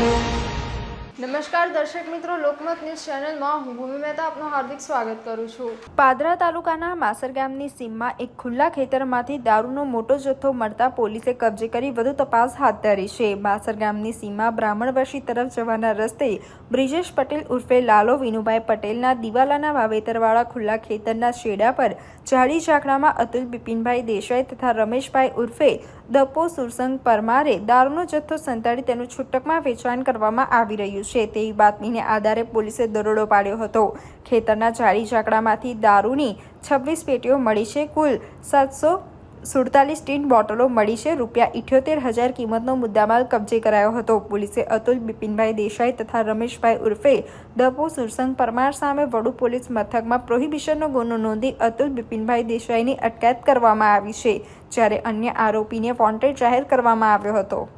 Thank you. નમસ્કાર દર્શક મિત્રો, લોકમત ન્યૂઝ ચેનલમાં હું ભૂમિ મહેતા આપનું હાર્દિક સ્વાગત કરું છું. પાદરા તાલુકાના માસર ગામની સીમમાં એક ખુલ્લા ખેતરમાંથી દારૂનો મોટો જથ્થો મળતા પોલીસે કબજે કરી વધુ તપાસ હાથ ધરી છે. માસર ગામની સીમા બ્રાહ્મણવશી તરફ જવાના રસ્તે બ્રિજેશ પટેલ ઉર્ફે લાલો વિનુભાઈ પટેલના દિવાલાના વાવેતરવાળા ખુલ્લા ખેતરના શેડા પર ઝાડી ઝાકડામાં અતુલ બિપિનભાઈ દેસાઈ તથા રમેશભાઈ ઉર્ફે દપો સુરસંગ પરમારે દારૂનો જથ્થો સંતાડી તેનું છૂટકમાં વેચાણ કરવામાં આવી રહ્યું છે તેવી બાતમીને આધારે પોલીસે દરોડો પાડ્યો હતો. ખેતરના જાળી ઝાકડામાંથી દારૂની છવ્વીસ પેટીઓ મળી છે. કુલ સાતસો સુડતાલીસ ટીન બોટલો મળી છે. રૂપિયા ઇઠ્યોતેર હજાર કિંમતનો મુદ્દામાલ કબજે કરાયો હતો. પોલીસે અતુલ બિપિનભાઈ દેસાઈ તથા રમેશભાઈ ઉર્ફે દપો સુરસંગ પરમાર સામે વડુ પોલીસ મથકમાં પ્રોહિબિશનનો ગુનો નોંધી અતુલ બિપિનભાઈ દેસાઈની અટકાયત કરવામાં આવી છે, જ્યારે અન્ય આરોપીને વોન્ટેડ જાહેર કરવામાં આવ્યો હતો.